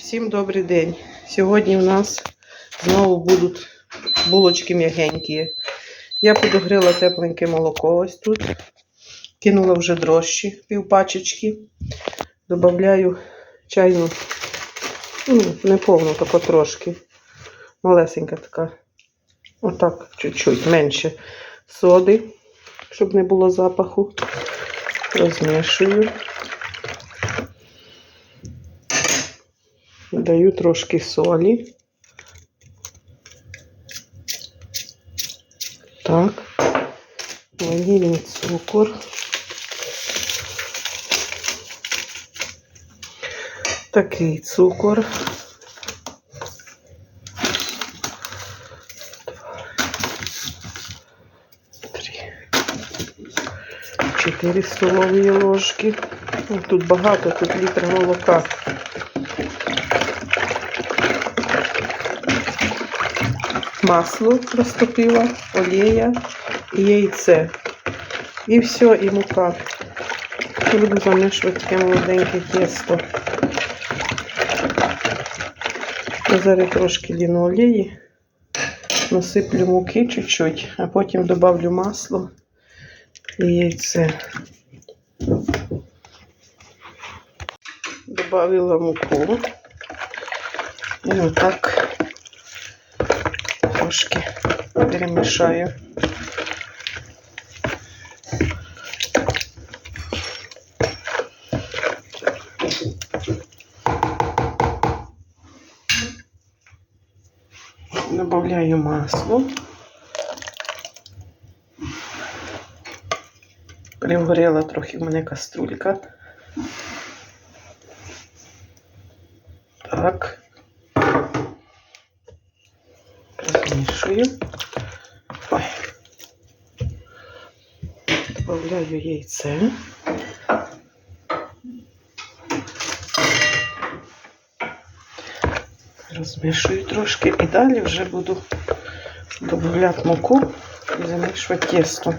Всім добрий день. Сьогодні у нас знову будуть булочки м'ягенькі. Я подогрила тепленьке молоко ось тут. Кинула вже дрожжі, півпачечки. Добавляю чайну, ну, не повну, тако трошки. Малесенька така. Отак, чуть-чуть менше соди, щоб не було запаху. Розмішую. Даю трошки солі. Так. Ванільний цукор. Такий цукор. Три. Чотири столові ложки. Тут багато, тут літр молока. Масло розтопила, олія і яйце. І все, і мука. І буду замішувати таке молоденьке тісто. Я зараз трошки лінолеї, насиплю муки чуть-чуть, а потім добавлю масло і яйце. Добавила муку. І отак трошки перемішаю. Добавляю масло. Пригоріла трохи в мене каструлька. Так. Розмішую. Ой. Добавляю яйце. Розмішую трошки і далі вже буду додавати муку і замішувати тісто.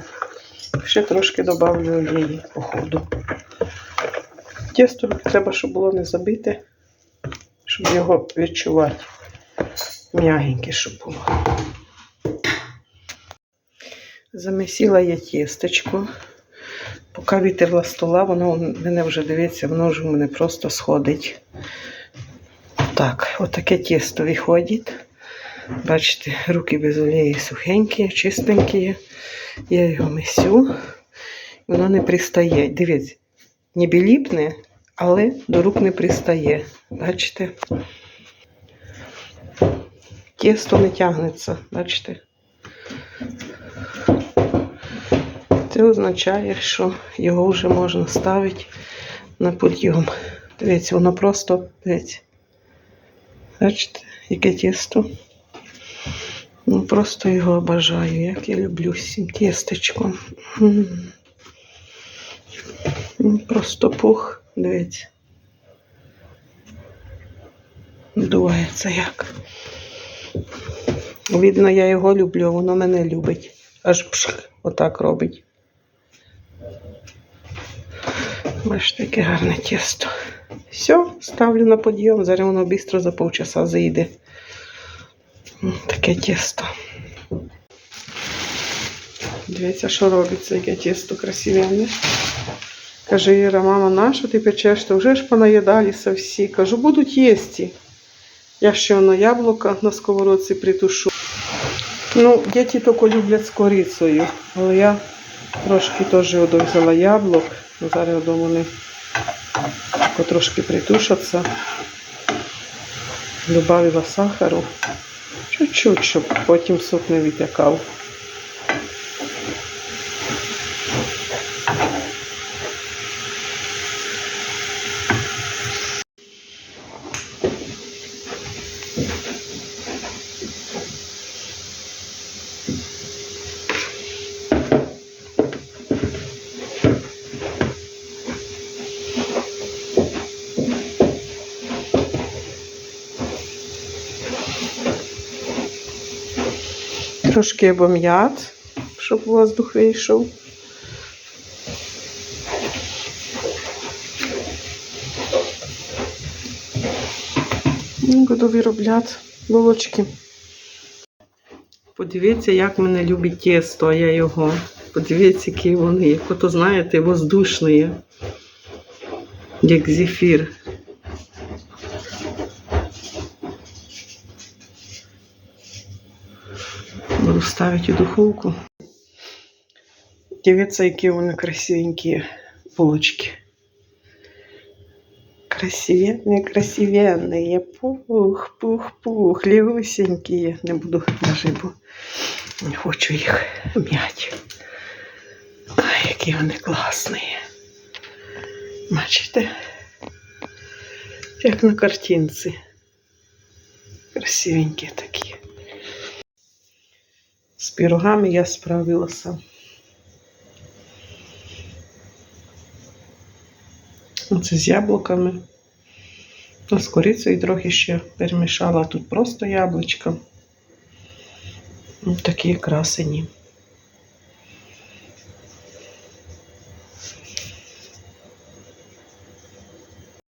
Ще трошки добавлю олії по ходу. Тісто треба, щоб було не забите, щоб його відчувати. М'ягеньке, щоб було. Замісила я тістечко. Поки вітерла стола, воно мене вже дивиться, воно вже у мене просто сходить. Так, отаке тісто виходить. Бачите, руки без олії сухенькі, чистенькі. Я його мисю. Воно не пристає. Дивіться, ніби ліпне, але до рук не пристає. Бачите? Тісто не тягнеться, бачите? Це означає, що його вже можна ставити на підйом. Дивіться, воно просто, дивіться. Бачите, яке тісто? Ну, просто його обожаю, як я люблю з цим тістечком. Ну, Просто пух, дивіться. Дується як. Видно, я його люблю, воно мене любить. Аж пшк, отак робить. Бачите, яке гарне тісто. Все, ставлю на подйом, зараз воно швидко за півчаса зайде. Таке тісто. Дивіться, що робиться, яке тісто красивенне. Каже Іра, мама, на що ти печеш? То вже ж понаїдалися всі. Кажу, будуть їсти. Я ще на яблука на сковородці притушу. Ну, діти тільки люблять з корицею, але я трошки теж взяла яблук. Ну, Зараз думаю, вони потрошки притушаться. Добавила сахару. Чуть-чуть, щоб потім суп не витякав. Трошки обом'ят, щоб воздух вийшов. Ну, Буду виробляти булочки. Подивіться, як мене любить тісто, я його. Подивіться, які вони, як ото, знаєте, воздушні, як зефір. Буду ставити у духовку. Дивіться, які вони красивенькі булочки. Красивенные, красивенные. Пух, пух, пух, легусенькие. Не буду даже, бо не хочу їх м'ять. Ай, які вони класні. Бачите? Як на картинці. Красивенькі такі. З пирогами я справилася. Оце з яблуками. Ну, з корицею трохи ще перемішала. Тут просто яблучка. Такі красені.